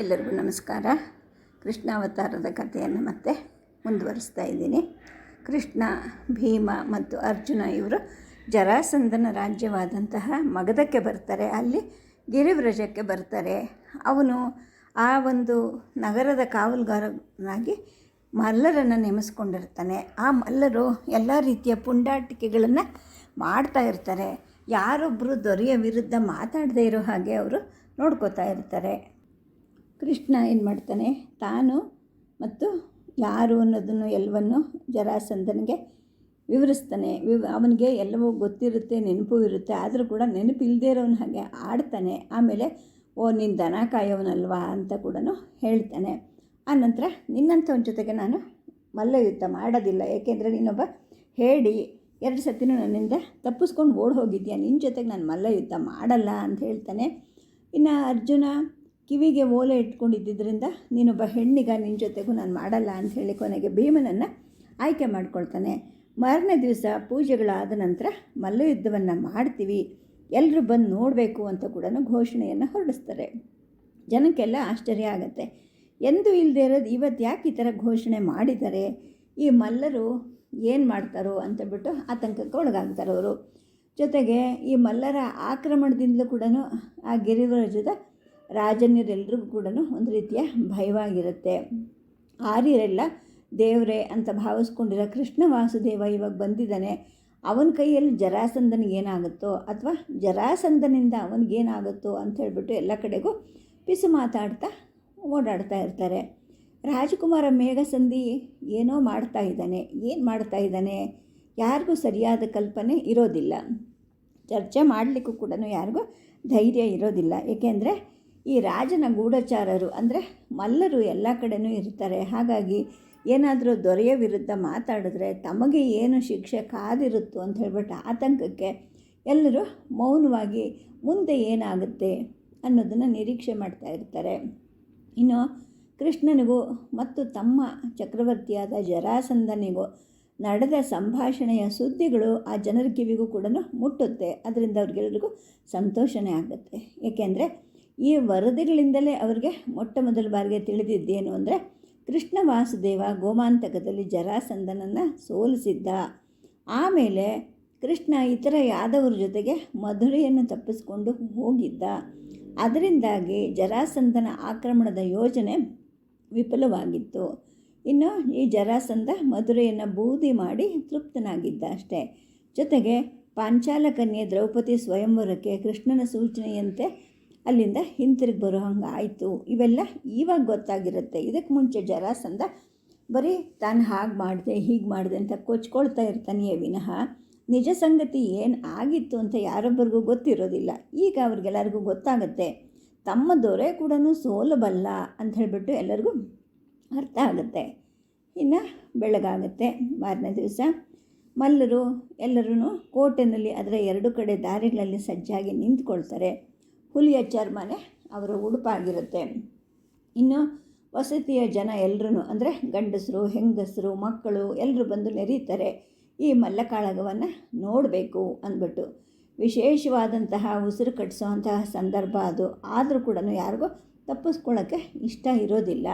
ಎಲ್ಲರಿಗೂ ನಮಸ್ಕಾರ. ಕೃಷ್ಣಾವತಾರದ ಕಥೆಯನ್ನು ಮತ್ತೆ ಮುಂದುವರಿಸ್ತಾ ಇದ್ದೀನಿ. ಕೃಷ್ಣ, ಭೀಮ ಮತ್ತು ಅರ್ಜುನ ಇವರು ಜರಾಸಂಧನ ರಾಜ್ಯವಾದಂತಹ ಮಗಧಕ್ಕೆ ಬರ್ತಾರೆ. ಅಲ್ಲಿ ಗಿರಿವ್ರಜಕ್ಕೆ ಬರ್ತಾರೆ. ಅವನು ಆ ಒಂದು ನಗರದ ಕಾವಲುಗಾರನಾಗಿ ಮಲ್ಲರನ್ನು ನೇಮಿಸ್ಕೊಂಡಿರ್ತಾನೆ. ಆ ಮಲ್ಲರು ಎಲ್ಲ ರೀತಿಯ ಪುಂಡಾಟಿಕೆಗಳನ್ನು ಮಾಡ್ತಾ ಇರ್ತಾರೆ. ಯಾರೊಬ್ಬರು ದೊರೆಯ ವಿರುದ್ಧ ಮಾತಾಡದೇ ಇರೋ ಹಾಗೆ ಅವರು ನೋಡ್ಕೋತಾ ಇರ್ತಾರೆ. ಕೃಷ್ಣ ಏನು ಮಾಡ್ತಾನೆ, ತಾನು ಮತ್ತು ಯಾರು ಅನ್ನೋದನ್ನು, ಎಲ್ಲವನ್ನು ಜರಾಸಂಧನಿಗೆ ವಿವರಿಸ್ತಾನೆ. ವಿವ, ಅವನಿಗೆ ಎಲ್ಲವೂ ಗೊತ್ತಿರುತ್ತೆ, ನೆನಪು ಇರುತ್ತೆ, ಆದರೂ ಕೂಡ ನೆನಪಿಲ್ಲದೇ ಇರೋನ ಹಾಗೆ ಆಡ್ತಾನೆ. ಆಮೇಲೆ, ಓ ನಿನ್ನ ದನ ಕಾಯೋವನಲ್ವಾ ಅಂತ ಕೂಡ ಹೇಳ್ತಾನೆ. ಆನಂತರ ನಿನ್ನಂಥವನ ಜೊತೆಗೆ ನಾನು ಮಲ್ಲಯುದ್ಧ ಮಾಡೋದಿಲ್ಲ. ಏಕೆಂದರೆ ನೀನೊಬ್ಬ ಹೇಳಿ ಎರಡು ಸತಿನೂ ನನ್ನಿಂದ ತಪ್ಪಿಸ್ಕೊಂಡು ಓಡ್ ಹೋಗಿದ್ಯಾ ನಿನ್ನ ಜೊತೆಗೆ ನಾನು ಮಲ್ಲಯುದ್ಧ ಮಾಡಲ್ಲ ಅಂತ ಹೇಳ್ತಾನೆ. ಇನ್ನು ಅರ್ಜುನ ಕಿವಿಗೆ ಓಲೆ ಇಟ್ಕೊಂಡಿದ್ದರಿಂದ ನೀನೊಬ್ಬ ಹೆಣ್ಣಿಗ ನಿನ್ನ ಜೊತೆಗೂ ನಾನು ಮಾಡಲ್ಲ ಅಂತ ಹೇಳಿ ಕೊನೆಗೆ ಭೀಮನನ್ನು ಆಯ್ಕೆ ಮಾಡ್ಕೊಳ್ತಾನೆ. ಮಾರನೇ ದಿವಸ ಪೂಜೆಗಳಾದ ನಂತರ ಮಲ್ಲಯುದ್ಧವನ್ನು ಮಾಡ್ತೀವಿ ಎಲ್ಲರೂ ಬಂದು ನೋಡಬೇಕು ಅಂತ ಕೂಡ ಘೋಷಣೆಯನ್ನು ಹೊರಡಿಸ್ತಾರೆ. ಜನಕ್ಕೆಲ್ಲ ಆಶ್ಚರ್ಯ ಆಗುತ್ತೆ. ಎಂದೂ ಇಲ್ಲದೆ ಇರೋದು ಇವತ್ತು ಯಾಕೆ ಈ ಥರ ಘೋಷಣೆ ಮಾಡಿದ್ದಾರೆ? ಈ ಮಲ್ಲರು ಏನು ಮಾಡ್ತಾರೋ ಅಂತ ಬಿಟ್ಟು ಆತಂಕಕ್ಕೆ ಒಳಗಾಗ್ತಾರೆ ಅವರು ಜೊತೆಗೆ ಈ ಮಲ್ಲರ ಆಕ್ರಮಣದಿಂದಲೂ ಕೂಡ ಆ ಗಿರಿವರಜದ ರಾಜನ್ಯರೆಲ್ಲರಿಗೂ ಕೂಡ ಒಂದು ರೀತಿಯ ಭಯವಾಗಿರುತ್ತೆ. ಆರ್ಯರೆಲ್ಲ, ದೇವರೇ ಅಂತ ಭಾವಿಸ್ಕೊಂಡಿರೋ ಕೃಷ್ಣ ವಾಸುದೇವ ಇವಾಗ ಬಂದಿದ್ದಾನೆ. ಅವನ ಕೈಯಲ್ಲಿ ಜರಾಸಂಧನಿಗೆ ಏನಾಗುತ್ತೋ ಅಥವಾ ಜರಾಸಂದನಿಂದ ಅವನಿಗೇನಾಗುತ್ತೋ ಅಂತ ಹೇಳಿಬಿಟ್ಟು ಎಲ್ಲ ಕಡೆಗೂ ಪಿಸು ಮಾತಾಡ್ತಾ ಓಡಾಡ್ತಾ ಇರ್ತಾರೆ. ರಾಜಕುಮಾರ ಮೇಘಸಂಧಿ ಏನೋ ಮಾಡ್ತಾ ಇದ್ದಾನೆ. ಏನು ಮಾಡ್ತಾ ಇದ್ದಾನೆ? ಯಾರಿಗೂ ಸರಿಯಾದ ಕಲ್ಪನೆ ಇರೋದಿಲ್ಲ. ಚರ್ಚೆ ಮಾಡಲಿಕ್ಕೂ ಕೂಡ ಯಾರಿಗೂ ಧೈರ್ಯ ಇರೋದಿಲ್ಲ. ಏಕೆಂದರೆ ಈ ರಾಜನ ಗೂಢಚಾರರು ಅಂದರೆ ಮಲ್ಲರು ಎಲ್ಲ ಕಡೆನೂ ಇರ್ತಾರೆ. ಹಾಗಾಗಿ ಏನಾದರೂ ದೊರೆಯ ವಿರುದ್ಧ ಮಾತಾಡಿದ್ರೆ ತಮಗೆ ಏನು ಶಿಕ್ಷೆ ಕಾದಿರುತ್ತೋ ಅಂತ ಹೇಳ್ಬಿಟ್ಟು ಆತಂಕಕ್ಕೆ ಎಲ್ಲರೂ ಮೌನವಾಗಿ ಮುಂದೆ ಏನಾಗುತ್ತೆ ಅನ್ನೋದನ್ನು ನಿರೀಕ್ಷೆ ಮಾಡ್ತಾ ಇರ್ತಾರೆ. ಇನ್ನು ಕೃಷ್ಣನಿಗೂ ಮತ್ತು ತಮ್ಮ ಚಕ್ರವರ್ತಿಯಾದ ಜರಾಸಂದನಿಗೂ ನಡೆದ ಸಂಭಾಷಣೆಯ ಸುದ್ದಿಗಳು ಆ ಜನರ ಕಿವಿಗೂ ಕೂಡ ಮುಟ್ಟುತ್ತೆ. ಅದರಿಂದ ಅವ್ರಿಗೆಲ್ರಿಗೂ ಸಂತೋಷನೇ ಆಗುತ್ತೆ. ಏಕೆಂದರೆ ಈ ವರದಿಗಳಿಂದಲೇ ಅವರಿಗೆ ಮೊಟ್ಟ ಮೊದಲ ಬಾರಿಗೆ ತಿಳಿದಿದ್ದೇನು ಅಂದರೆ, ಕೃಷ್ಣ ವಾಸುದೇವ ಗೋಮಾಂತಕದಲ್ಲಿ ಜರಾಸಂದನನ್ನು ಸೋಲಿಸಿದ್ದ. ಆಮೇಲೆ ಕೃಷ್ಣ ಇತರ ಯಾದವರ ಜೊತೆಗೆ ಮಧುರೆಯನ್ನು ತಪ್ಪಿಸಿಕೊಂಡು ಹೋಗಿದ್ದ. ಅದರಿಂದಾಗಿ ಜರಾಸಂದನ ಆಕ್ರಮಣದ ಯೋಜನೆ ವಿಫಲವಾಗಿತ್ತು. ಇನ್ನು ಈ ಜರಾಸಂದ ಮಧುರೆಯನ್ನು ಬೂದಿ ಮಾಡಿ ತೃಪ್ತನಾಗಿದ್ದ ಅಷ್ಟೇ. ಜೊತೆಗೆ ಪಾಂಚಾಲಕನ್ಯೆ ದ್ರೌಪದಿ ಸ್ವಯಂವರಕ್ಕೆ ಕೃಷ್ಣನ ಸೂಚನೆಯಂತೆ ಅಲ್ಲಿಂದ ಹಿಂತಿರುಗಿ ಬರೋ ಹಂಗೆ ಆಯಿತು ಇವೆಲ್ಲ ಇವಾಗ ಗೊತ್ತಾಗಿರುತ್ತೆ. ಇದಕ್ಕೆ ಮುಂಚೆ ಜರಾಸಂದ ಬರೀ ತಾನು ಹಾಗೆ ಮಾಡಿದೆ, ಹೀಗೆ ಮಾಡಿದೆ ಅಂತ ಕೊಚ್ಕೊಳ್ತಾ ಇರ್ತಾನೆಯೇ ವಿನಃ. ನಿಜ ಸಂಗತಿ ಏನು ಆಗಿತ್ತು ಅಂತ ಯಾರೊಬ್ಬರಿಗೂ ಗೊತ್ತಿರೋದಿಲ್ಲ. ಈಗ ಅವ್ರಿಗೆಲ್ಲರಿಗೂ ಗೊತ್ತಾಗುತ್ತೆ. ತಮ್ಮ ದೊರೆ ಕೂಡ ಸೋಲಬಲ್ಲ ಅಂತ ಹೇಳಿಬಿಟ್ಟು ಎಲ್ಲರಿಗೂ ಅರ್ಥ ಆಗುತ್ತೆ. ಇನ್ನು ಬೆಳಗಾಗುತ್ತೆ ಮಾರನೇ ದಿವಸ. ಮಲ್ಲರು ಎಲ್ಲರೂ ಕೋಟೆನಲ್ಲಿ ಅದರ ಎರಡು ಕಡೆ ದಾರಿಗಳಲ್ಲಿ ಸಜ್ಜಾಗಿ ನಿಂತ್ಕೊಳ್ತಾರೆ. ಹುಲಿಯ ಚರ್ಮನೆ ಅವರ ಉಡುಪಾಗಿರುತ್ತೆ. ಇನ್ನು ವಸತಿಯ ಜನ ಎಲ್ಲರೂ ಅಂದರೆ ಗಂಡಸರು, ಹೆಂಗಸರು, ಮಕ್ಕಳು ಎಲ್ಲರೂ ಬಂದು ನೆರೀತಾರೆ, ಈ ಮಲ್ಲಕಾಳಗವನ್ನು ನೋಡಬೇಕು ಅಂದ್ಬಿಟ್ಟು. ವಿಶೇಷವಾದಂತಹ ಉಸಿರು ಕಟ್ಟಿಸುವಂತಹ ಸಂದರ್ಭ ಅದು. ಆದರೂ ಕೂಡ ಯಾರಿಗೂ ತಪ್ಪಿಸ್ಕೊಳ್ಳೋಕ್ಕೆ ಇಷ್ಟ ಇರೋದಿಲ್ಲ.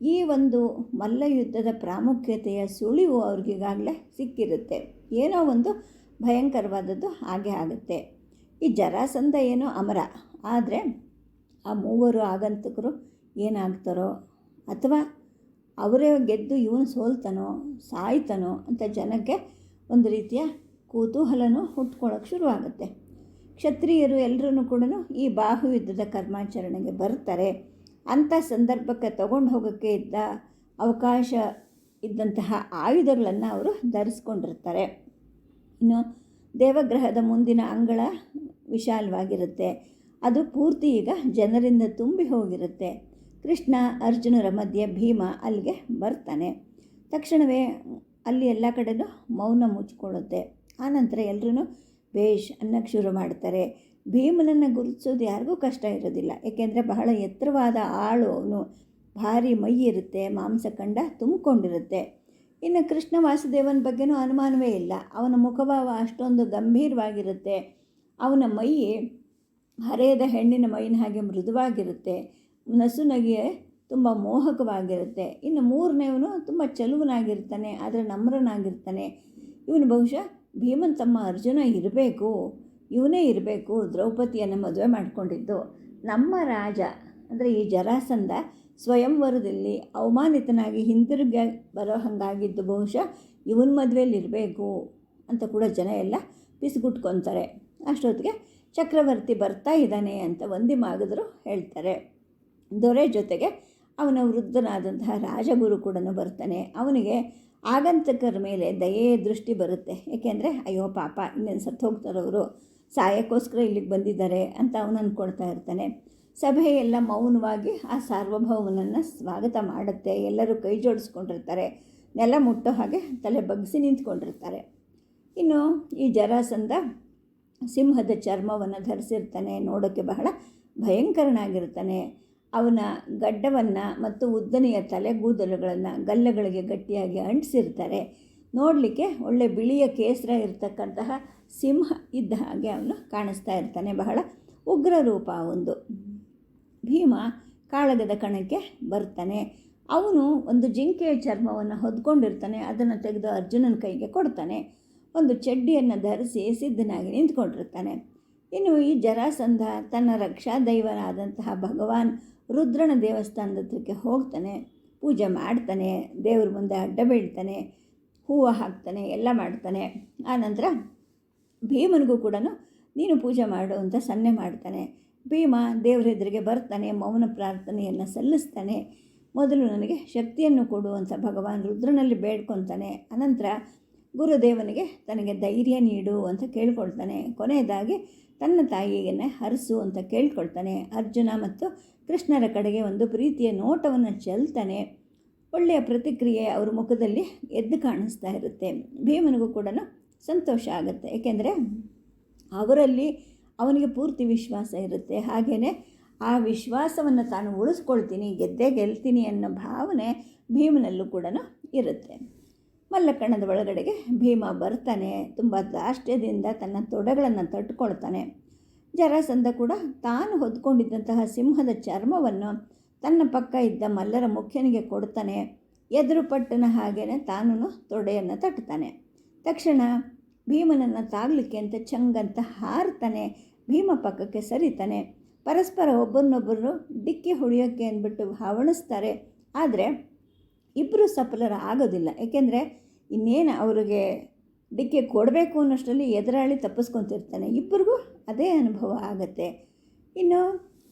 ಈ ಒಂದು ಮಲ್ಲಯುದ್ಧದ ಪ್ರಾಮುಖ್ಯತೆಯ ಸುಳಿವು ಅವ್ರಿಗೀಗಾಗಲೇ ಸಿಕ್ಕಿರುತ್ತೆ. ಏನೋ ಒಂದು ಭಯಂಕರವಾದದ್ದು ಹಾಗೆ ಆಗುತ್ತೆ. ಈ ಜರಾಸಂಧ ಏನೋ ಅಮರ. ಆದರೆ ಆ ಮೂವರು ಆಗಂತಕರು ಏನಾಗ್ತಾರೋ ಅಥವಾ ಅವರೇ ಗೆದ್ದು ಇವನು ಸೋಲ್ತಾನೋ, ಸಾಯ್ತಾನೋ ಅಂತ ಜನಕ್ಕೆ ಒಂದು ರೀತಿಯ ಕುತೂಹಲನೂ ಹುಟ್ಕೊಳ್ಳೋಕೆ ಶುರುವಾಗುತ್ತೆ. ಕ್ಷತ್ರಿಯರು ಎಲ್ಲರೂ ಕೂಡ ಈ ಬಾಹು ಯುದ್ಧದ ಕರ್ಮಾಚರಣೆಗೆ ಬರ್ತಾರೆ. ಅಂಥ ಸಂದರ್ಭಕ್ಕೆ ತಗೊಂಡು ಹೋಗೋಕ್ಕೆ ಇದ್ದ ಅವಕಾಶ ಇದ್ದಂತಹ ಆಯುಧಗಳನ್ನು ಅವರು ಧರಿಸ್ಕೊಂಡಿರ್ತಾರೆ. ಇನ್ನು ದೇವಗ್ರಹದ ಮುಂದಿನ ಅಂಗಳ ವಿಶಾಲವಾಗಿರುತ್ತೆ. ಅದು ಪೂರ್ತಿ ಈಗ ಜನರಿಂದ ತುಂಬಿ ಹೋಗಿರುತ್ತೆ. ಕೃಷ್ಣ ಅರ್ಜುನರ ಮಧ್ಯೆ ಭೀಮ ಅಲ್ಲಿಗೆ ಬರ್ತಾನೆ. ತಕ್ಷಣವೇ ಅಲ್ಲಿ ಎಲ್ಲ ಕಡೆಯೂ ಮೌನ ಮುಚ್ಕೊಳ್ಳುತ್ತೆ. ಆನಂತರ ಎಲ್ಲರೂ ಬೇಷ್ ಅನ್ನಕ್ಕೆ ಶುರು ಮಾಡ್ತಾರೆ. ಭೀಮನನ್ನು ಗುರುತಿಸೋದು ಯಾರಿಗೂ ಕಷ್ಟ ಇರೋದಿಲ್ಲ. ಏಕೆಂದರೆ ಬಹಳ ಎತ್ತರವಾದ ಆಳು ಅವನು. ಭಾರಿ ಮೈ ಇರುತ್ತೆ ಮಾಂಸಖಂಡ ತುಂಬಿಕೊಂಡಿರುತ್ತೆ. ಇನ್ನು ಕೃಷ್ಣ ವಾಸುದೇವನ ಬಗ್ಗೆನೂ ಅನುಮಾನವೇ ಇಲ್ಲ. ಅವನ ಮುಖಭಾವ ಅಷ್ಟೊಂದು ಗಂಭೀರವಾಗಿರುತ್ತೆ. ಅವನ ಮೈ ಹರೆಯದ ಹೆಣ್ಣಿನ ಮೈನ ಹಾಗೆ ಮೃದುವಾಗಿರುತ್ತೆ. ನಸುನಗೆ ತುಂಬ ಮೋಹಕವಾಗಿರುತ್ತೆ. ಇನ್ನು ಮೂರನೇವನು ತುಂಬ ಚಲುವನಾಗಿರ್ತಾನೆ, ಆದರೆ ನಮ್ರನಾಗಿರ್ತಾನೆ. ಇವನು ಬಹುಶಃ ಭೀಮನ್ ತಮ್ಮ ಅರ್ಜುನ ಇರಬೇಕು, ಇವನೇ ಇರಬೇಕು, ದ್ರೌಪದಿಯನ್ನು ಮದುವೆ ಮಾಡಿಕೊಂಡಿದ್ದು. ನಮ್ಮ ರಾಜ, ಅಂದರೆ ಈ ಜರಾಸಂಧ ಸ್ವಯಂವರದಲ್ಲಿ ಅವಮಾನಿತನಾಗಿ ಹಿಂತಿರುಗಿ ಬರೋ ಹಾಗಾಗಿದ್ದು ಬಹುಶಃ ಇವನ ಮದುವೆಯಲ್ಲಿ ಇರಬೇಕು ಅಂತ ಕೂಡ ಜನ ಎಲ್ಲ ಪಿಸುಗುಟ್ಕೊತಾರೆ. ಅಷ್ಟೊತ್ತಿಗೆ ಚಕ್ರವರ್ತಿ ಬರ್ತಾ ಇದ್ದಾನೆ ಅಂತ ಒಂದಿ ಮಾಗದರು ಹೇಳ್ತಾರೆ. ದೊರೆ ಜೊತೆಗೆ ಅವನ ವೃದ್ಧನಾದಂತಹ ರಾಜಗುರು ಕೂಡ ಬರ್ತಾನೆ. ಅವನಿಗೆ ಆಗಂತಕರ ಮೇಲೆ ದಯೆ ದೃಷ್ಟಿ ಬರುತ್ತೆ. ಏಕೆಂದರೆ, ಅಯ್ಯೋ ಪಾಪ, ಇನ್ನೇನು ಸತ್ತು ಹೋಗ್ತಾರವರು ಸಾಯಕ್ಕೋಸ್ಕರ ಇಲ್ಲಿಗೆ ಬಂದಿದ್ದಾರೆ ಅಂತ ಅವನು ಅಂದ್ಕೊಳ್ತಾ ಇರ್ತಾನೆ. ಸಭೆಯೆಲ್ಲ ಮೌನವಾಗಿ ಆ ಸಾರ್ವಭೌಮನನ್ನು ಸ್ವಾಗತ ಮಾಡುತ್ತೆ. ಎಲ್ಲರೂ ಕೈ ಜೋಡಿಸ್ಕೊಂಡಿರ್ತಾರೆ. ನೆಲ ಮುಟ್ಟೋ ಹಾಗೆ ತಲೆ ಬಗ್ಗಿಸಿ ನಿಂತ್ಕೊಂಡಿರ್ತಾರೆ. ಇನ್ನು ಈ ಜರಾಸಂಧ ಸಿಂಹದ ಚರ್ಮವನ್ನು ಧರಿಸಿರ್ತಾನೆ ನೋಡೋಕ್ಕೆ ಬಹಳ ಭಯಂಕರನಾಗಿರ್ತಾನೆ. ಅವನ ಗಡ್ಡವನ್ನು ಮತ್ತು ಉದ್ದನೆಯ ತಲೆಗೂದಲುಗಳನ್ನು ಗಲ್ಲಗಳಿಗೆ ಗಟ್ಟಿಯಾಗಿ ಅಂಟಿಸಿರ್ತಾರೆ. ನೋಡಲಿಕ್ಕೆ ಒಳ್ಳೆ ಬಿಳಿಯ ಕೇಸರ ಇರತಕ್ಕಂತಹ ಸಿಂಹ ಇದ್ದ ಹಾಗೆ ಅವನು ಕಾಣಿಸ್ತಾ ಇರ್ತಾನೆ. ಬಹಳ ಉಗ್ರ ರೂಪ ಒಂದು. ಭೀಮ ಕಾಳಗದ ಕಣಕ್ಕೆ ಬರ್ತಾನೆ. ಅವನು ಒಂದು ಜಿಂಕೆಯ ಚರ್ಮವನ್ನು ಹೊದ್ಕೊಂಡಿರ್ತಾನೆ. ಅದನ್ನು ತೆಗೆದು ಅರ್ಜುನನ ಕೈಗೆ ಕೊಡ್ತಾನೆ. ಒಂದು ಚಡ್ಡಿಯನ್ನು ಧರಿಸಿ ಸಿದ್ಧನಾಗಿ ನಿಂತ್ಕೊಂಡಿರ್ತಾನೆ. ಇನ್ನು ಈ ಜರಾಸಂಧ ತನ್ನ ರಕ್ಷಾ ದೈವನಾದಂತಹ ಭಗವಾನ್ ರುದ್ರನ ದೇವಸ್ಥಾನದ ಹತ್ರಕ್ಕೆ ಹೋಗ್ತಾನೆ. ಪೂಜೆ ಮಾಡ್ತಾನೆ, ದೇವ್ರ ಮುಂದೆ ಅಡ್ಡ ಬೀಳ್ತಾನೆ, ಹೂವು ಹಾಕ್ತಾನೆ, ಎಲ್ಲ ಮಾಡ್ತಾನೆ. ಆನಂತರ ಭೀಮನಿಗೂ ಕೂಡ ನೀನು ಪೂಜೆ ಮಾಡು ಅಂತ ಸನ್ನೆ ಮಾಡ್ತಾನೆ. ಭೀಮ ದೇವರ ಎದುರಿಗೆ ಬರ್ತಾನೆ, ಮೌನ ಪ್ರಾರ್ಥನೆಯನ್ನು ಸಲ್ಲಿಸ್ತಾನೆ. ಮೊದಲು ನನಗೆ ಶಕ್ತಿಯನ್ನು ಕೊಡು ಅಂತ ಭಗವಾನ್ ರುದ್ರನಲ್ಲಿ ಬೇಡ್ಕೊತಾನೆ. ಅನಂತರ ಗುರುದೇವನಿಗೆ ತನಗೆ ಧೈರ್ಯ ನೀಡು ಅಂತ ಕೇಳ್ಕೊಳ್ತಾನೆ. ಕೊನೆಯದಾಗಿ ತನ್ನ ತಾಯಿಗೆ ಹರಸು ಅಂತ ಕೇಳ್ಕೊಳ್ತಾನೆ. ಅರ್ಜುನ ಮತ್ತು ಕೃಷ್ಣರ ಕಡೆಗೆ ಒಂದು ಪ್ರೀತಿಯ ನೋಟವನ್ನು ಚೆಲ್ತಾನೆ. ಒಳ್ಳೆಯ ಪ್ರತಿಕ್ರಿಯೆ ಅವ್ರ ಮುಖದಲ್ಲಿ ಎದ್ದು ಕಾಣಿಸ್ತಾ ಇರುತ್ತೆ. ಭೀಮನಿಗೂ ಕೂಡ ಸಂತೋಷ ಆಗುತ್ತೆ. ಏಕೆಂದರೆ ಅವರಲ್ಲಿ ಅವನಿಗೆ ಪೂರ್ತಿ ವಿಶ್ವಾಸ ಇರುತ್ತೆ. ಹಾಗೆಯೇ ಆ ವಿಶ್ವಾಸವನ್ನು ತಾನು ಉಳಿಸ್ಕೊಳ್ತೀನಿ, ಗೆದ್ದೇ ಗೆಲ್ತೀನಿ ಅನ್ನೋ ಭಾವನೆ ಭೀಮನಲ್ಲೂ ಕೂಡ ಇರುತ್ತೆ. ಮಲ್ಲಕಣ್ಣದ ಒಳಗಡೆಗೆ ಭೀಮ ಬರ್ತಾನೆ, ತುಂಬ ದಾಷ್ಟ್ಯದಿಂದ ತನ್ನ ತೊಡೆಗಳನ್ನು ತಟ್ಕೊಳ್ತಾನೆ ಜರಾಸಂಧ ಕೂಡ ತಾನು ಹೊದ್ಕೊಂಡಿದ್ದಂತಹ ಸಿಂಹದ ಚರ್ಮವನ್ನು ತನ್ನ ಪಕ್ಕ ಇದ್ದ ಮಲ್ಲರ ಮುಖ್ಯನಿಗೆ ಕೊಡ್ತಾನೆ. ಎದುರು ಪಟ್ಟನ ಹಾಗೇನೆ ತಾನು ತೊಡೆಯನ್ನು ತಟ್ತಾನೆ. ತಕ್ಷಣ ಭೀಮನನ್ನು ತಾಗಲಿಕ್ಕೆ ಅಂತ ಚಂಗಂತ ಹಾರ್ತಾನೆ. ಭೀಮ ಪಕ್ಕಕ್ಕೆ ಸರಿತಾನೆ. ಪರಸ್ಪರ ಒಬ್ಬರನ್ನೊಬ್ಬರು ಡಿಕ್ಕಿ ಹೊಡೆಯೋಕ್ಕೆ ಅಂದ್ಬಿಟ್ಟು ಹವಣಿಸ್ತಾರೆ. ಆದರೆ ಇಬ್ಬರು ಸಫಲರ ಆಗೋದಿಲ್ಲ. ಏಕೆಂದರೆ ಇನ್ನೇನು ಅವರಿಗೆ ಡಿಕ್ಕಿ ಕೊಡಬೇಕು ಅನ್ನೋಷ್ಟರಲ್ಲಿ ಎದುರಾಳಿ ತಪ್ಪಿಸ್ಕೊತಿರ್ತಾನೆ. ಇಬ್ಬರಿಗೂ ಅದೇ ಅನುಭವ ಆಗುತ್ತೆ. ಇನ್ನು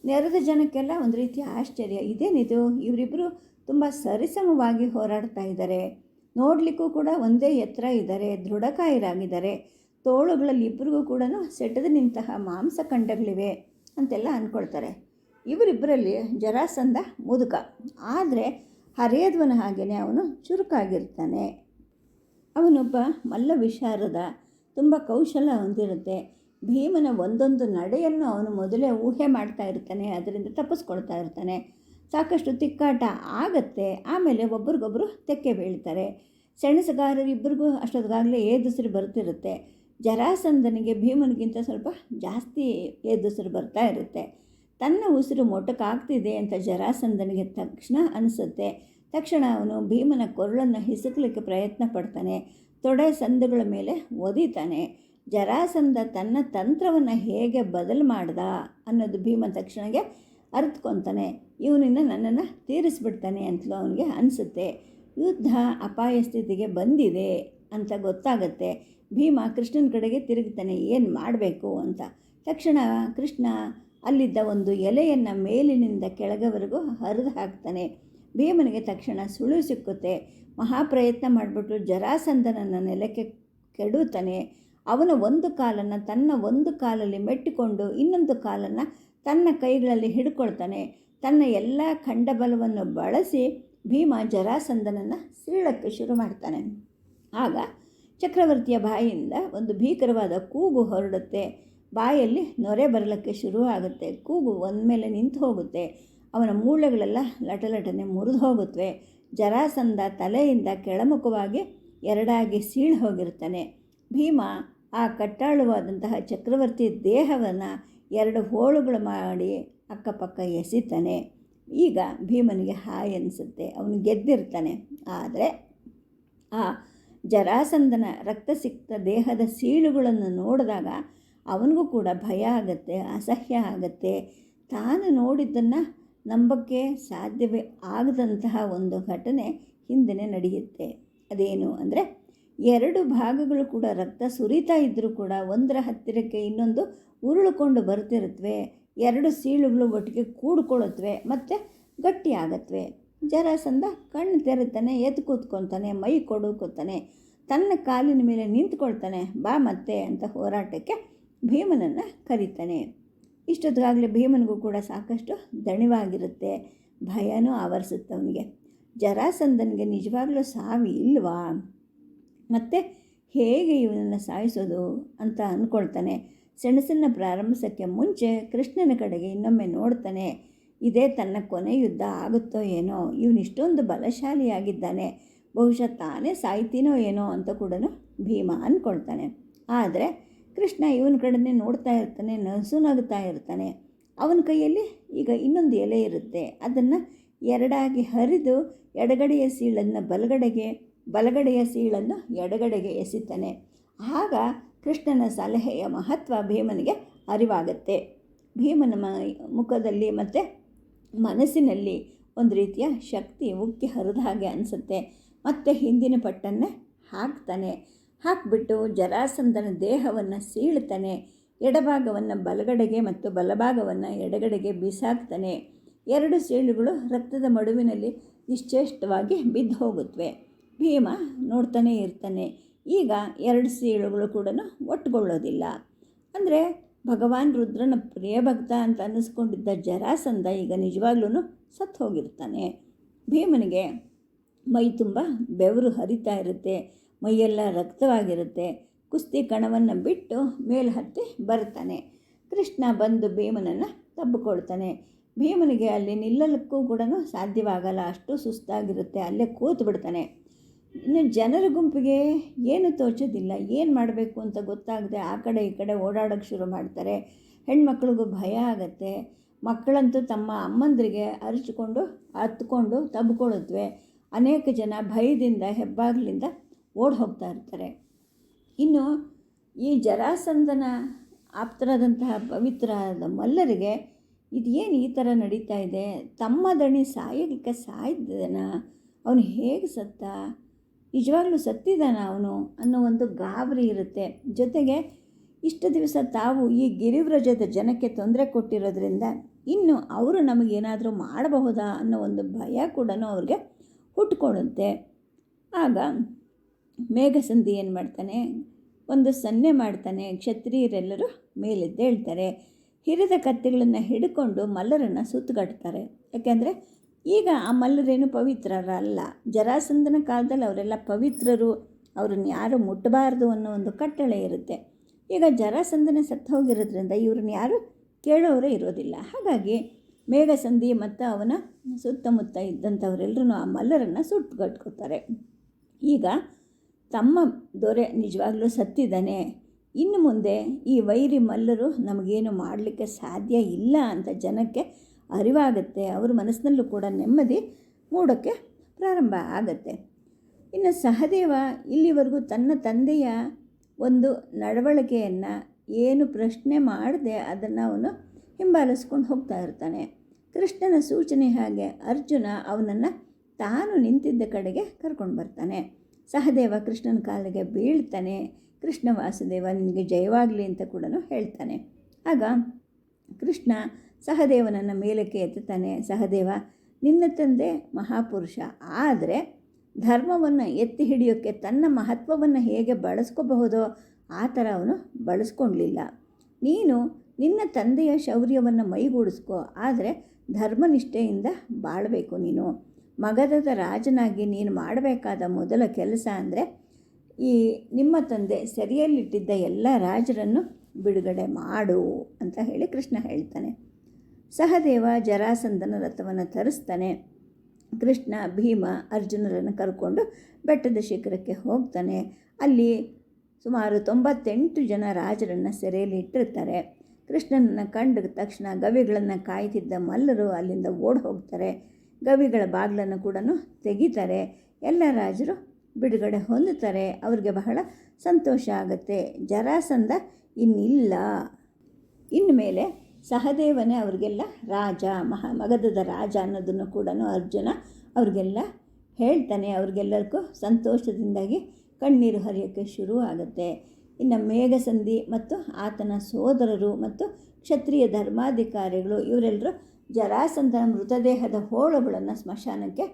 ನೆರೆದ ಜನಕ್ಕೆಲ್ಲ ಒಂದು ರೀತಿಯ ಆಶ್ಚರ್ಯ. ಇದೇನಿದು ಇವರಿಬ್ಬರು ತುಂಬ ಸರಿಸಮವಾಗಿ ಹೋರಾಡ್ತಾ ಇದ್ದಾರೆ. ನೋಡಲಿಕ್ಕೂ ಕೂಡ ಒಂದೇ ಎತ್ತರ ಇದ್ದಾರೆ, ದೃಢಕಾಯರಾಗಿದ್ದಾರೆ. ತೋಳುಗಳಲ್ಲಿ ಇಬ್ಬರಿಗೂ ಕೂಡ ಸೆಟದ ನಿಂತಹ ಮಾಂಸಖಂಡಗಳಿವೆ ಅಂತೆಲ್ಲ ಅಂದ್ಕೊಳ್ತಾರೆ ಇವರಿಬ್ಬರಲ್ಲಿ ಜರಾಸಂದ ಮುದುಕ. ಆದರೆ ಹರಿಯದ್ವನ ಹಾಗೆಯೇ ಅವನು ಚುರುಕಾಗಿರ್ತಾನೆ. ಅವನೊಬ್ಬ ಮಲ್ಲ ವಿಶಾರದ ತುಂಬ ಕೌಶಲ ಹೊಂದಿರುತ್ತೆ. ಭೀಮನ ಒಂದೊಂದು ನಡೆಯನ್ನು ಅವನು ಮೊದಲೇ ಊಹೆ ಮಾಡ್ತಾ ಇರ್ತಾನೆ, ಅದರಿಂದ ತಪ್ಪಿಸ್ಕೊಳ್ತಾ ಇರ್ತಾನೆ. ಸಾಕಷ್ಟು ತಿಕ್ಕಾಟ ಆಗತ್ತೆ, ಆಮೇಲೆ ಒಬ್ರಿಗೊಬ್ಬರು ತೆಕ್ಕೆ ಬೀಳ್ತಾರೆ. ಸೆಣಸುಗಾರರಿಬ್ಬರಿಗೂ ಅಷ್ಟೊತ್ತಿಗಾಗಲೇ ಏದುಸಿರು ಬರ್ತಿರುತ್ತೆ. ಜರಾಸಂದನಿಗೆ ಭೀಮನಿಗಿಂತ ಸ್ವಲ್ಪ ಜಾಸ್ತಿ ಏದುಸಿರು ಬರ್ತಾ ಇರುತ್ತೆ. ತನ್ನ ಉಸಿರು ಮೊಟಕಾಗ್ತಿದೆ ಅಂತ ಜರಾಸಂದನಿಗೆ ತಕ್ಷಣ ಅನಿಸುತ್ತೆ. ತಕ್ಷಣ ಅವನು ಭೀಮನ ಕೊರಳನ್ನು ಹಿಸುಕಲಿಕ್ಕೆ ಪ್ರಯತ್ನ ಪಡ್ತಾನೆ. ತೊಡೆ ಸಂದುಗಳ ಮೇಲೆ ಒದಿತಾನೆ. ಜರಾಸಂಧ ತನ್ನ ತಂತ್ರವನ್ನು ಹೇಗೆ ಬದಲು ಮಾಡ್ದ ಅನ್ನೋದು ಭೀಮ ತಕ್ಷಣಗೆ ಅರ್ತ್ಕೊತಾನೆ. ಇವನಿಂದ ನನ್ನನ್ನು ತೀರಿಸ್ಬಿಡ್ತಾನೆ ಅಂತಲೂ ಅವನಿಗೆ ಅನಿಸುತ್ತೆ. ಯುದ್ಧ ಅಪಾಯ ಸ್ಥಿತಿಗೆ ಬಂದಿದೆ ಅಂತ ಗೊತ್ತಾಗತ್ತೆ. ಭೀಮ ಕೃಷ್ಣನ ಕಡೆಗೆ ತಿರುಗ್ತಾನೆ, ಏನು ಮಾಡಬೇಕು? ಅಂತ. ತಕ್ಷಣ ಕೃಷ್ಣ ಅಲ್ಲಿದ್ದ ಒಂದು ಎಲೆಯನ್ನು ಮೇಲಿನಿಂದ ಕೆಳಗವರೆಗೂ ಹರಿದು ಹಾಕ್ತಾನೆ. ಭೀಮನಿಗೆ ತಕ್ಷಣ ಸುಳು ಸಿಕ್ಕುತ್ತೆ. ಮಹಾಪ್ರಯತ್ನ ಮಾಡಿಬಿಟ್ಟು ಜರಾಸಂದನನ್ನು ನೆಲಕ್ಕೆ ಕೆಡುತ್ತಾನೆ ಅವನ ಒಂದು ಕಾಲನ್ನು ತನ್ನ ಒಂದು ಕಾಲಲ್ಲಿ ಮೆಟ್ಟಿಕೊಂಡು ಇನ್ನೊಂದು ಕಾಲನ್ನು ತನ್ನ ಕೈಗಳಲ್ಲಿ ಹಿಡ್ಕೊಳ್ತಾನೆ. ತನ್ನ ಎಲ್ಲ ಖಂಡಬಲವನ್ನು ಬಳಸಿ ಭೀಮ ಜರಾಸಂದನನ್ನು ಸೀಳಕ್ಕೆ ಶುರು ಮಾಡ್ತಾನೆ. ಆಗ ಚಕ್ರವರ್ತಿಯ ಬಾಯಿಯಿಂದ ಒಂದು ಭೀಕರವಾದ ಕೂಗು ಹೊರಡುತ್ತೆ. ಬಾಯಲ್ಲಿ ನೊರೆ ಬರಲಿಕ್ಕೆ ಶುರು ಆಗುತ್ತೆ ಕೂಗು ಒಂದಮೇಲೆ ನಿಂತು ಹೋಗುತ್ತೆ. ಅವನ ಮೂಳೆಗಳೆಲ್ಲ ಲಟಲಟನೆ ಮುರಿದು ಹೋಗುತ್ತವೆ ಜರಾಸಂಧ ತಲೆಯಿಂದ ಕೆಳಮುಖವಾಗಿ ಎರಡಾಗಿ ಸೀಳು ಹೋಗಿರುತ್ತಾನೆ. ಭೀಮ ಆ ಕಟ್ಟಾಳುವಾದಂತಹ ಚಕ್ರವರ್ತಿ ದೇಹವನ್ನು ಎರಡು ಹೋಳುಗಳು ಮಾಡಿ ಅಕ್ಕಪಕ್ಕ ಎಸಿತಾನೆ. ಈಗ ಭೀಮನಿಗೆ ಹಾಯ್ ಅನಿಸುತ್ತೆ. ಅವನು ಗೆದ್ದಿರ್ತಾನೆ. ಆದರೆ ಆ ಜರಾಸಂದನ ರಕ್ತಸಿಕ್ತ ದೇಹದ ಸೀಳುಗಳನ್ನು ನೋಡಿದಾಗ ಅವನಿಗೂ ಕೂಡ ಭಯ ಆಗುತ್ತೆ, ಅಸಹ್ಯ ಆಗುತ್ತೆ. ತಾನು ನೋಡಿದ್ದನ್ನು ನಂಬಕ್ಕೆ ಸಾಧ್ಯವೇ ಆಗದಂತಹ ಒಂದು ಘಟನೆ ಹಿಂದೆ ನಡೆಯುತ್ತೆ. ಅದೇನು ಅಂದರೆ, ಎರಡು ಭಾಗಗಳು ಕೂಡ ರಕ್ತ ಸುರಿತಾ ಇದ್ದರೂ ಕೂಡ ಒಂದರ ಹತ್ತಿರಕ್ಕೆ ಇನ್ನೊಂದು ಉರುಳುಕೊಂಡು ಬರ್ತಿರುತ್ತವೆ ಎರಡು ಸೀಳುಗಳು ಒಟ್ಟಿಗೆ ಕೂಡ್ಕೊಳ್ಳುತ್ತವೆ ಮತ್ತು ಗಟ್ಟಿಯಾಗತ್ವೆ. ಜರಾಸಂದ ಕಣ್ಣು ತೆರೆತಾನೆ ಎದ್ದು ಕೂತ್ಕೊತಾನೆ ಮೈ ಕೊಡುಕೊತಾನೆ, ತನ್ನ ಕಾಲಿನ ಮೇಲೆ ನಿಂತ್ಕೊಳ್ತಾನೆ, ಬಾ ಮತ್ತೆ ಅಂತ ಹೋರಾಟಕ್ಕೆ ಭೀಮನನ್ನು ಕರೀತಾನೆ. ಇಷ್ಟೊತ್ತಿಗಾಗಲೇ ಭೀಮನಿಗೂ ಕೂಡ ಸಾಕಷ್ಟು ದಣಿವಾಗಿರುತ್ತೆ. ಭಯನೂ ಆವರಿಸುತ್ತೆ ಅವನಿಗೆ. ಜರಾಸಂದನಿಗೆ ನಿಜವಾಗ್ಲೂ ಸಾವಿ ಇಲ್ವಾ? ಮತ್ತು ಹೇಗೆ ಇವನನ್ನು ಸಾಯಿಸೋದು ಅಂತ ಅಂದ್ಕೊಳ್ತಾನೆ ಸೆಣಸನ್ನು ಪ್ರಾರಂಭಿಸೋಕ್ಕೆ ಮುಂಚೆ ಕೃಷ್ಣನ ಕಡೆಗೆ ಇನ್ನೊಮ್ಮೆ ನೋಡ್ತಾನೆ. ಇದೇ ತನ್ನ ಕೊನೆ ಯುದ್ಧ ಆಗುತ್ತೋ ಏನೋ? ಇವನಿಷ್ಟೊಂದು ಬಲಶಾಲಿಯಾಗಿದ್ದಾನೆ. ಬಹುಶಃ ತಾನೇ ಸಾಯ್ತೀನೋ ಏನೋ ಅಂತ ಕೂಡ ಭೀಮ ಅಂದ್ಕೊಳ್ತಾನೆ ಆದರೆ ಕೃಷ್ಣ ಇವನ ಕಡೆನೇ ನೋಡ್ತಾ ಇರ್ತಾನೆ ನಸು ನಗುತ್ತಾ ಇರ್ತಾನೆ. ಅವನ ಕೈಯಲ್ಲಿ ಈಗ ಇನ್ನೊಂದು ಎಲೆ ಇರುತ್ತೆ. ಅದನ್ನು ಎರಡಾಗಿ ಹರಿದು ಎಡಗಡೆಯ ಸೀಳನ್ನು ಬಲಗಡೆಗೆ, ಬಲಗಡೆಯ ಸೀಳನ್ನು ಎಡಗಡೆಗೆ ಎಸಿತಾನೆ. ಆಗ ಕೃಷ್ಣನ ಸಲಹೆಯ ಮಹತ್ವ ಭೀಮನಿಗೆ ಅರಿವಾಗುತ್ತೆ. ಭೀಮನ ಮ, ಮುಖದಲ್ಲಿ ಮತ್ತು ಮನಸ್ಸಿನಲ್ಲಿ ಒಂದು ರೀತಿಯ ಶಕ್ತಿ ಉಕ್ಕಿ ಹರಿದ ಹಾಗೆ ಅನಿಸುತ್ತೆ. ಮತ್ತು ಹಿಂದಿನ ಪಟ್ಟನ್ನೇ ಹಾಕ್ತಾನೆ. ಹಾಕಿಬಿಟ್ಟು ಜರಾಸಂದನ ದೇಹವನ್ನು ಸೀಳ್ತಾನೆ ಎಡಭಾಗವನ್ನು ಬಲಗಡೆಗೆ ಮತ್ತು ಬಲಭಾಗವನ್ನು ಎಡಗಡೆಗೆ ಬಿಸಾಕ್ತಾನೆ. ಎರಡು ಸೀಳುಗಳು ರಕ್ತದ ಮಡುವಿನಲ್ಲಿ ನಿಶ್ಚೇಷ್ಟವಾಗಿ ಬಿದ್ದು ಹೋಗುತ್ತವೆ ಭೀಮ ನೋಡ್ತಾನೆ ಇರ್ತಾನೆ. ಈಗ ಎರಡು ಸೀಳುಗಳು ಕೂಡ ಒಟ್ಟುಗೊಳ್ಳೋದಿಲ್ಲ ಅಂದರೆ ಭಗವಾನ್ ರುದ್ರನ ಪ್ರಿಯ ಭಕ್ತ ಅಂತ ಅನ್ನಿಸ್ಕೊಂಡಿದ್ದ ಜರಾಸಂಧ ಈಗ ನಿಜವಾಗ್ಲೂ ಸತ್ತು ಹೋಗಿರ್ತಾನೆ. ಭೀಮನಿಗೆ ಮೈ ತುಂಬ ಬೆವರು ಹರಿತಾ ಇರುತ್ತೆ. ಮೈಯೆಲ್ಲ ರಕ್ತವಾಗಿರುತ್ತೆ. ಕುಸ್ತಿ ಕಣವನ್ನು ಬಿಟ್ಟು ಮೇಲೆ ಹತ್ತಿ ಬರ್ತಾನೆ. ಕೃಷ್ಣ ಬಂದು ಭೀಮನನ್ನು ತಬ್ಬಿಕೊಳ್ತಾನೆ. ಭೀಮನಿಗೆ ಅಲ್ಲಿ ನಿಲ್ಲಲಿಕ್ಕೂ ಕೂಡ ಸಾಧ್ಯವಾಗಲ್ಲ. ಅಷ್ಟು ಸುಸ್ತಾಗಿರುತ್ತೆ. ಅಲ್ಲೇ ಕೂತು ಬಿಡ್ತಾನೆ. ಇನ್ನು ಜನರ ಗುಂಪಿಗೆ ಏನು ತೋಚೋದಿಲ್ಲ. ಏನು ಮಾಡಬೇಕು ಅಂತ ಗೊತ್ತಾಗದೆ ಆ ಕಡೆ ಈ ಕಡೆ ಓಡಾಡೋಕ್ಕೆ ಶುರು ಮಾಡ್ತಾರೆ. ಹೆಣ್ಮಕ್ಳಿಗೂ ಭಯ ಆಗತ್ತೆ. ಮಕ್ಕಳಂತೂ ತಮ್ಮ ಅಮ್ಮಂದ್ರಿಗೆ ಅರಚಿಕೊಂಡು ಹತ್ಕೊಂಡು ತಬ್ಕೊಳ್ಳುತ್ತವೆ ಅನೇಕ ಜನ ಭಯದಿಂದ, ಹೆಬ್ಬಾಗ್ಲಿಂದ ಓಡಿ ಹೋಗ್ತಾ ಇರ್ತಾರೆ. ಇನ್ನು ಈ ಜರಾಸಂದನ ಆಪ್ತರಾದಂತಹ ಪವಿತ್ರರಾದ ಮಲ್ಲರಿಗೆ ಇದೇನು ಈ ಥರ ನಡೀತಾ ಇದೆ? ತಮ್ಮ ದಣಿ ಸಾಯೋದಕ್ಕೆ ಸಾಯ್ದನ, ಅವನು ಹೇಗೆ ಸತ್ತ? ನಿಜವಾಗ್ಲೂ ಸತ್ತಿದ್ದಾನ ಅವನು ಅನ್ನೋ ಒಂದು ಗಾಬರಿ ಇರುತ್ತೆ. ಜೊತೆಗೆ ಇಷ್ಟು ದಿವಸ ತಾವು ಈ ಗಿರಿವ್ರಜದ ಜನಕ್ಕೆ ತೊಂದರೆ ಕೊಟ್ಟಿರೋದ್ರಿಂದ ಇನ್ನು ಅವರು ನಮಗೇನಾದರೂ ಮಾಡಬಹುದಾ ಅನ್ನೋ ಒಂದು ಭಯ ಕೂಡ ಅವ್ರಿಗೆ ಹುಟ್ಕೊಳ್ಳುತ್ತೆ ಆಗ ಮೇಘಸಂಧಿ ಏನು ಮಾಡ್ತಾನೆ? ಒಂದು ಸನ್ನೆ ಮಾಡ್ತಾನೆ. ಕ್ಷತ್ರಿಯರೆಲ್ಲರೂ ಮೇಲೆದ್ದೇಳ್ತಾರೆ ಹಿರಿದ ಕತ್ತೆಗಳನ್ನು ಹಿಡ್ಕೊಂಡು ಮಲ್ಲರನ್ನು ಸುತ್ತಗಟ್ತಾರೆ ಯಾಕೆಂದರೆ ಈಗ ಆ ಮಲ್ಲರೇನು ಪವಿತ್ರರಲ್ಲ. ಜರಾಸಂದನ ಕಾಲದಲ್ಲಿ ಅವರೆಲ್ಲ ಪವಿತ್ರರು. ಅವ್ರನ್ನ ಯಾರು ಮುಟ್ಟಬಾರ್ದು ಅನ್ನೋ ಒಂದು ಕಟ್ಟಳೆ ಇರುತ್ತೆ. ಈಗ ಜರಾಸಂದನ ಸತ್ತು ಹೋಗಿರೋದ್ರಿಂದ ಇವ್ರನ್ನ ಯಾರು ಕೇಳೋರೇ ಇರೋದಿಲ್ಲ. ಹಾಗಾಗಿ ಮೇಘಸಂಧಿ ಮತ್ತು ಅವನ ಸುತ್ತಮುತ್ತ ಇದ್ದಂಥವರೆಲ್ಲರೂ ಆ ಮಲ್ಲರನ್ನು ಸುಟ್ಟುಗಟ್ಕೋತಾರೆ ಈಗ ತಮ್ಮ ದೊರೆ ನಿಜವಾಗ್ಲೂ ಸತ್ತಿದ್ದಾನೆ. ಇನ್ನು ಮುಂದೆ ಈ ವೈರಿ ಮಲ್ಲರು ನಮಗೇನು ಮಾಡಲಿಕ್ಕೆ ಸಾಧ್ಯ ಇಲ್ಲ ಅಂತ ಜನಕ್ಕೆ ಅರಿವಾಗುತ್ತೆ. ಅವ್ರ ಮನಸ್ಸಿನಲ್ಲೂ ಕೂಡ ನೆಮ್ಮದಿ ಮೂಡೋಕ್ಕೆ ಪ್ರಾರಂಭ ಆಗುತ್ತೆ. ಇನ್ನು ಸಹದೇವ ಇಲ್ಲಿವರೆಗೂ ತನ್ನ ತಂದೆಯ ಒಂದು ನಡವಳಿಕೆಯನ್ನು ಏನು ಪ್ರಶ್ನೆ ಮಾಡದೆ ಅದನ್ನು ಅವನು ಹಿಂಬಾಲಿಸ್ಕೊಂಡು ಹೋಗ್ತಾ ಇರ್ತಾನೆ. ಕೃಷ್ಣನ ಸೂಚನೆ ಹಾಗೆ ಅರ್ಜುನ ಅವನನ್ನು ತಾನು ನಿಂತಿದ್ದ ಕಡೆಗೆ ಕರ್ಕೊಂಡು ಬರ್ತಾನೆ. ಸಹದೇವ ಕೃಷ್ಣನ ಕಾಲಿಗೆ ಬೀಳ್ತಾನೆ, ಕೃಷ್ಣ ವಾಸುದೇವ ನಿನಗೆ ಜಯವಾಗಲಿ ಅಂತ ಕೂಡ ಹೇಳ್ತಾನೆ. ಆಗ ಕೃಷ್ಣ ಸಹದೇವನನ್ನು ಮೇಲಕ್ಕೆ ಎತ್ತುತ್ತಾನೆ. ಸಹದೇವ, ನಿನ್ನ ತಂದೆ ಮಹಾಪುರುಷ, ಆದರೆ ಧರ್ಮವನ್ನು ಎತ್ತಿ ಹಿಡಿಯೋಕ್ಕೆ ತನ್ನ ಮಹತ್ವವನ್ನು ಹೇಗೆ ಬಳಸ್ಕೋಬಹುದೋ ಆ ಥರ ಅವನು ಬಳಸ್ಕೊಳ್ಲಿಲ್ಲ ನೀನು ನಿನ್ನ ತಂದೆಯ ಶೌರ್ಯವನ್ನು ಮೈಗೂಡಿಸ್ಕೋ, ಆದರೆ ಧರ್ಮನಿಷ್ಠೆಯಿಂದ ಬಾಳಬೇಕು ನೀನು. ಮಗಧದ ರಾಜನಾಗಿ ನೀನು ಮಾಡಬೇಕಾದ ಮೊದಲ ಕೆಲಸ ಅಂದರೆ ಈ ನಿಮ್ಮ ತಂದೆ ಸೆರೆಯಲ್ಲಿಟ್ಟಿದ್ದ ಎಲ್ಲ ರಾಜರನ್ನು ಬಿಡುಗಡೆ ಮಾಡು ಅಂತ ಹೇಳಿ ಕೃಷ್ಣ ಹೇಳ್ತಾನೆ. ಸಹದೇವ ಜರಾಸಂದನ ರಥವನ್ನು ತರಿಸ್ತಾನೆ. ಕೃಷ್ಣ, ಭೀಮ, ಅರ್ಜುನರನ್ನು ಕರ್ಕೊಂಡು ಬೆಟ್ಟದ ಶಿಖರಕ್ಕೆ ಹೋಗ್ತಾನೆ. ಅಲ್ಲಿ ಸುಮಾರು ತೊಂಬತ್ತೆಂಟು ಜನ ರಾಜರನ್ನು ಸೆರೆಯಲ್ಲಿ ಇಟ್ಟಿರ್ತಾರೆ ಕೃಷ್ಣನನ್ನು ಕಂಡ ತಕ್ಷಣ ಗವಿಗಳನ್ನು ಕಾಯ್ತಿದ್ದ ಮಲ್ಲರು ಅಲ್ಲಿಂದ ಓಡಿ ಹೋಗ್ತಾರೆ. ಗವಿಗಳ ಬಾಗಿಲನ್ನು ಕೂಡ ತೆಗಿತಾರೆ. ಎಲ್ಲ ರಾಜರು ಬಿಡುಗಡೆ ಹೊಂದುತ್ತಾರೆ. ಅವ್ರಿಗೆ ಬಹಳ ಸಂತೋಷ ಆಗುತ್ತೆ. ಜರಾಸಂದ ಇನ್ನಿಲ್ಲ. ಇನ್ಮೇಲೆ ಸಹದೇವನೇ ಅವ್ರಿಗೆಲ್ಲ ರಾಜ, ಮಹಾ ಮಗಧದ ರಾಜ ಅನ್ನೋದನ್ನು ಕೂಡ ಅರ್ಜುನ ಅವ್ರಿಗೆಲ್ಲ ಹೇಳ್ತಾನೆ. ಅವ್ರಿಗೆಲ್ಲರಿಗೂ ಸಂತೋಷದಿಂದಾಗಿ ಕಣ್ಣೀರು ಹರಿಯೋಕ್ಕೆ ಶುರು ಆಗುತ್ತೆ. ಇನ್ನು ಮೇಘಸಂಧಿ ಮತ್ತು ಆತನ ಸೋದರರು ಮತ್ತು ಕ್ಷತ್ರಿಯ ಧರ್ಮಾಧಿಕಾರಿಗಳು, ಇವರೆಲ್ಲರೂ ಜರಾಸಂಧನ ಮೃತದೇಹದ ಹೋಳುಗಳನ್ನು ಸ್ಮಶಾನಕ್ಕೆ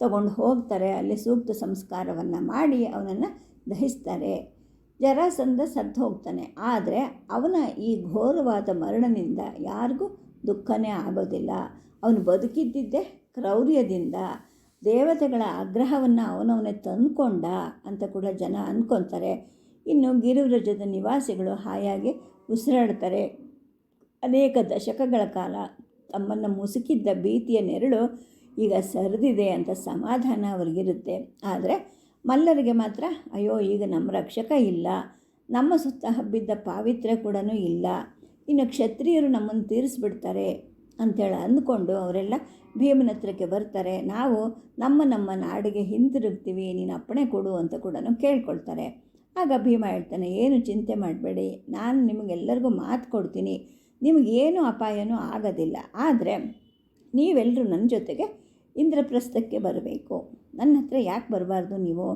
ತಗೊಂಡು ಹೋಗ್ತಾರೆ. ಅಲ್ಲಿ ಸೂಕ್ತ ಸಂಸ್ಕಾರವನ್ನು ಮಾಡಿ ಅವನನ್ನು ದಹಿಸ್ತಾರೆ. ಜರಾಸಂಧ ಸತ್ತು ಹೋಗ್ತಾನೆ. ಆದರೆ ಅವನ ಈ ಘೋರವಾದ ಮರಣದಿಂದ ಯಾರಿಗೂ ದುಃಖನೇ ಆಗೋದಿಲ್ಲ. ಅವನು ಬದುಕಿದ್ದಿದ್ದೇ ಕ್ರೌರ್ಯದಿಂದ. ದೇವತೆಗಳ ಆಗ್ರಹವನ್ನು ಅವನವನೇ ತಂದುಕೊಂಡ ಅಂತ ಕೂಡ ಜನ ಅಂದ್ಕೊತಾರೆ ಇನ್ನು ಗಿರಿವ್ರಜದ ನಿವಾಸಿಗಳು ಹಾಯಾಗಿ ಉಸಿರಾಡ್ತಾರೆ. ಅನೇಕ ದಶಕಗಳ ಕಾಲ ತಮ್ಮನ್ನು ಮುಸುಕಿದ್ದ ಭೀತಿಯ ನೆರಳು ಈಗ ಸರಿದಿದೆ ಅಂತ ಸಮಾಧಾನ ಅವ್ರಿಗಿರುತ್ತೆ. ಆದರೆ ಮಲ್ಲರಿಗೆ ಮಾತ್ರ ಅಯ್ಯೋ ಈಗ ನಮ್ಮ ರಕ್ಷಕ ಇಲ್ಲ, ನಮ್ಮ ಸುತ್ತ ಹಬ್ಬಿದ್ದ ಪಾವಿತ್ರ್ಯ ಕೂಡ ಇಲ್ಲ, ಇನ್ನು ಕ್ಷತ್ರಿಯರು ನಮ್ಮನ್ನು ತೀರಿಸ್ಬಿಡ್ತಾರೆ ಅಂತೇಳಿ ಅಂದ್ಕೊಂಡು ಅವರೆಲ್ಲ ಭೀಮನ ಹತ್ರಕ್ಕೆ ಬರ್ತಾರೆ. ನಾವು ನಮ್ಮ ನಮ್ಮ ನಾಡಿಗೆ ಹಿಂತಿರುಗ್ತೀವಿ, ನೀನು ಅಪ್ಪಣೆ ಕೊಡು ಅಂತ ಕೂಡ ಕೇಳ್ಕೊಳ್ತಾರೆ. ಆಗ ಭೀಮ ಹೇಳ್ತಾನೆ, ಏನು ಚಿಂತೆ ಮಾಡಬೇಡಿ, ನಾನು ನಿಮಗೆಲ್ಲರಿಗೂ ಮಾತು ಕೊಡ್ತೀನಿ. ನಿಮಗೇನು ಅಪಾಯನೂ ಆಗೋದಿಲ್ಲ. ಆದರೆ ನೀವೆಲ್ಲರೂ ನನ್ನ ಜೊತೆಗೆ ಇಂದ್ರಪ್ರಸ್ಥಕ್ಕೆ ಬರಬೇಕು. ನನ್ನ ಹತ್ರ ಯಾಕೆ ಬರಬಾರ್ದು ನೀವು?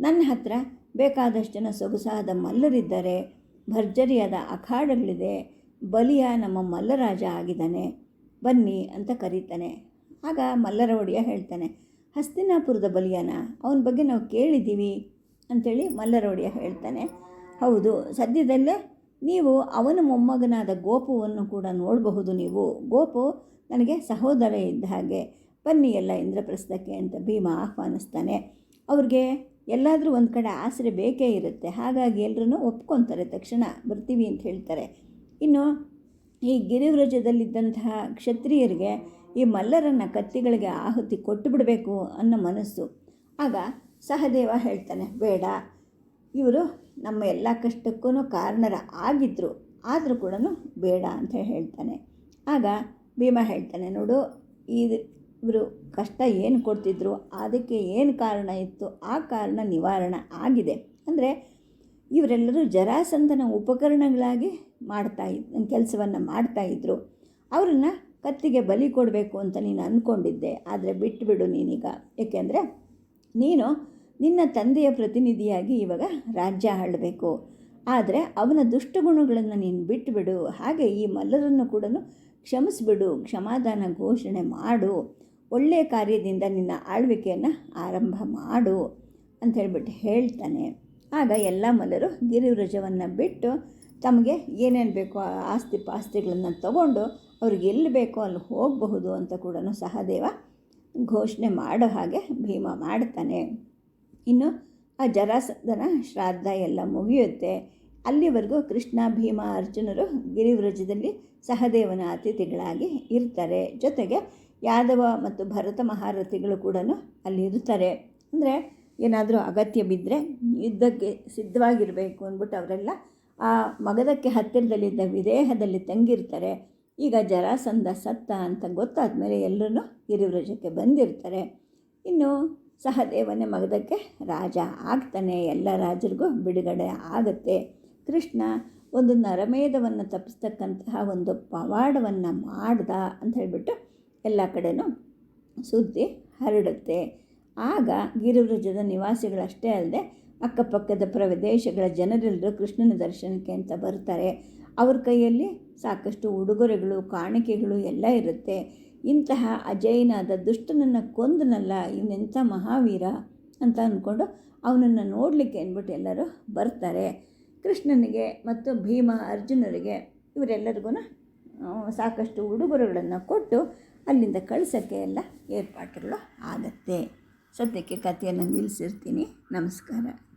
ನನ್ನ ಹತ್ರ ಬೇಕಾದಷ್ಟು ಜನ ಸೊಗಸಾದ ಮಲ್ಲರಿದ್ದಾರೆ. ಭರ್ಜರಿಯಾದ ಅಖಾಡಗಳಿದೆ. ಬಲಿಯ ನಮ್ಮ ಮಲ್ಲರಾಜ ಆಗಿದ್ದಾನೆ. ಬನ್ನಿ ಅಂತ ಕರೀತಾನೆ. ಆಗ ಮಲ್ಲರ ಒಡೆಯ ಹೇಳ್ತಾನೆ, ಹಸ್ತಿನಾಪುರದ ಬಲಿಯನ? ಅವನ ಬಗ್ಗೆ ನಾವು ಕೇಳಿದ್ದೀವಿ ಅಂಥೇಳಿ ಮಲ್ಲರ ಒಡೆಯ ಹೇಳ್ತಾನೆ. ಹೌದು, ಸದ್ಯದಲ್ಲೇ ನೀವು ಅವನ ಮೊಮ್ಮಗನಾದ ಗೋಪುವನ್ನು ಕೂಡ ನೋಡಬಹುದು ನೀವು. ಗೋಪು ನನಗೆ ಸಹೋದರ ಇದ್ದ ಹಾಗೆ, ಬನ್ನಿ ಎಲ್ಲ ಇಂದ್ರಪ್ರಸ್ಥಕ್ಕೆ ಅಂತ ಭೀಮ ಆಹ್ವಾನಿಸ್ತಾನೆ. ಅವ್ರಿಗೆ ಎಲ್ಲಾದರೂ ಒಂದು ಕಡೆ ಆಸರೆ ಬೇಕೇ ಇರುತ್ತೆ, ಹಾಗಾಗಿ ಎಲ್ಲರೂ ಒಪ್ಕೊತಾರೆ ತಕ್ಷಣ, ಬರ್ತೀವಿ ಅಂತ ಹೇಳ್ತಾರೆ. ಇನ್ನು ಈ ಗಿರಿವ್ರಜದಲ್ಲಿದ್ದಂತಹ ಕ್ಷತ್ರಿಯರಿಗೆ ಈ ಮಲ್ಲರನ್ನು ಕತ್ತಿಗಳಿಗೆ ಆಹುತಿ ಕೊಟ್ಟು ಬಿಡಬೇಕು ಅನ್ನೋ ಮನಸ್ಸು. ಆಗ ಸಹದೇವ ಹೇಳ್ತಾನೆ, ಬೇಡ, ಇವರು ನಮ್ಮ ಎಲ್ಲ ಕಷ್ಟಕ್ಕೂ ಕಾರಣರ ಆಗಿದ್ದರು ಆದರೂ ಕೂಡ ಬೇಡ ಅಂತ ಹೇಳ್ತಾನೆ. ಆಗ ಭೀಮ ಹೇಳ್ತಾನೆ, ನೋಡು ಈ ಇವರು ಕಷ್ಟ ಏನು ಕೊಡ್ತಿದ್ರು, ಅದಕ್ಕೆ ಏನು ಕಾರಣ ಇತ್ತು? ಆ ಕಾರಣ ನಿವಾರಣ ಆಗಿದೆ. ಅಂದರೆ ಇವರೆಲ್ಲರೂ ಜರಾಸಂಧನ ಉಪಕರಣಗಳಾಗಿ ಮಾಡ್ತಾ ಇದ್, ಕೆಲಸವನ್ನು ಮಾಡ್ತಾಯಿದ್ರು ಅವರನ್ನು ಕತ್ತಿಗೆ ಬಲಿ ಕೊಡಬೇಕು ಅಂತ ನೀನು ಅಂದ್ಕೊಂಡಿದ್ದೆ ಆದರೆ ಬಿಟ್ಟುಬಿಡು ನೀನೀಗ. ಏಕೆಂದರೆ ನೀನು ನಿನ್ನ ತಂದೆಯ ಪ್ರತಿನಿಧಿಯಾಗಿ ಇವಾಗ ರಾಜ್ಯ ಆಳಬೇಕು. ಆದರೆ ಅವನ ದುಷ್ಟಗುಣಗಳನ್ನು ನೀನು ಬಿಟ್ಟುಬಿಡು ಹಾಗೆ ಈ ಮಲ್ಲರನ್ನು ಕೂಡ ಕ್ಷಮಿಸಿಬಿಡು. ಕ್ಷಮಾದಾನ ಘೋಷಣೆ ಮಾಡು. ಒಳ್ಳೆಯ ಕಾರ್ಯದಿಂದ ನಿನ್ನ ಆಳ್ವಿಕೆಯನ್ನು ಆರಂಭ ಮಾಡು ಅಂತ ಹೇಳ್ಬಿಟ್ಟು ಹೇಳ್ತಾನೆ. ಆಗ ಎಲ್ಲ ಮಲ್ಲರು ಗಿರಿವ್ರಜವನ್ನು ಬಿಟ್ಟು ತಮಗೆ ಏನೇನು ಬೇಕೋ ಆಸ್ತಿ ಪಾಸ್ತಿಗಳನ್ನು ತಗೊಂಡು ಅವ್ರಿಗೆ ಎಲ್ಲಿ ಬೇಕೋ ಅಲ್ಲಿ ಹೋಗಬಹುದು ಅಂತ ಕೂಡ ಸಹದೇವ ಘೋಷಣೆ ಮಾಡೋ ಹಾಗೆ ಭೀಮ ಮಾಡ್ತಾನೆ. ಇನ್ನು ಆ ಜರಾಸಂಧನ, ಶ್ರಾದ್ದ ಎಲ್ಲ ಮುಗಿಯುತ್ತೆ. ಅಲ್ಲಿವರೆಗೂ ಕೃಷ್ಣ, ಭೀಮ, ಅರ್ಜುನರು ಗಿರಿವ್ರಜದಲ್ಲಿ ಸಹದೇವನ ಅತಿಥಿಗಳಾಗಿ ಇರ್ತಾರೆ. ಜೊತೆಗೆ ಯಾದವ ಮತ್ತು ಭರತ ಮಹಾರಥಿಗಳು ಕೂಡ ಅಲ್ಲಿ ಇರ್ತಾರೆ. ಅಂದರೆ ಏನಾದರೂ ಅಗತ್ಯ ಬಿದ್ದರೆ ಯುದ್ಧಕ್ಕೆ ಸಿದ್ಧವಾಗಿರಬೇಕು ಅಂದ್ಬಿಟ್ಟು ಅವರೆಲ್ಲ ಆ ಮಗದಕ್ಕೆ ಹತ್ತಿರದಲ್ಲಿದ್ದ ವಿದೇಹದಲ್ಲಿ ತಂಗಿರ್ತಾರೆ. ಈಗ ಜರಾಸಂಧ ಸತ್ತ ಅಂತ ಗೊತ್ತಾದ ಮೇಲೆ ಎಲ್ಲರೂ ಗಿರಿವ್ರಜಕ್ಕೆ ಬಂದಿರ್ತಾರೆ. ಇನ್ನು ಸಹದೇವನೇ ಮಗದಕ್ಕೆ ರಾಜ. ಆಗ್ತಾನೆ, ಎಲ್ಲ ರಾಜರಿಗೂ ಬಿಡುಗಡೆ ಆಗುತ್ತೆ. ಕೃಷ್ಣ ಒಂದು ನರಮೇಧವನ್ನು ತಪ್ಪಿಸ್ತಕ್ಕಂತಹ ಒಂದು ಪವಾಡವನ್ನು ಮಾಡ್ದ ಅಂತ ಹೇಳಿಬಿಟ್ಟು ಎಲ್ಲ ಕಡೆಯೂ ಸುದ್ದಿ ಹರಡುತ್ತೆ. ಆಗ ಗಿರಿವೃಜದ ನಿವಾಸಿಗಳಷ್ಟೇ ಅಲ್ಲದೆ ಅಕ್ಕಪಕ್ಕದ ಪ್ರದೇಶಗಳ ಜನರೆಲ್ಲರೂ ಕೃಷ್ಣನ ದರ್ಶನಕ್ಕೆ ಅಂತ ಬರ್ತಾರೆ. ಅವ್ರ ಕೈಯಲ್ಲಿ ಸಾಕಷ್ಟು ಉಡುಗೊರೆಗಳು, ಕಾಣಿಕೆಗಳು ಎಲ್ಲ ಇರುತ್ತೆ. ಇಂತಹ ಅಜಯನಾದ ದುಷ್ಟನನ್ನು ಕೊಂದನಲ್ಲ ಇವನೆಂಥ ಮಹಾವೀರ ಅಂತ ಅಂದ್ಕೊಂಡು ಅವನನ್ನು ನೋಡಲಿಕ್ಕೆ ಅಂದ್ಬಿಟ್ಟು ಎಲ್ಲರೂ ಬರ್ತಾರೆ. ಕೃಷ್ಣನಿಗೆ ಮತ್ತು ಭೀಮ, ಅರ್ಜುನರಿಗೆ ಇವರೆಲ್ಲರಿಗೂ ಸಾಕಷ್ಟು ಉಡುಗೊರೆಗಳನ್ನು ಕೊಟ್ಟು ಅಲ್ಲಿಂದ ಕಳಿಸೋಕ್ಕೆ ಎಲ್ಲ ಏರ್ಪಾಟುಗಳು ಆಗತ್ತೆ. ಸದ್ಯಕ್ಕೆ ಕಥೆಯನ್ನು ನಿಲ್ಲಿಸಿರ್ತೀನಿ. ನಮಸ್ಕಾರ.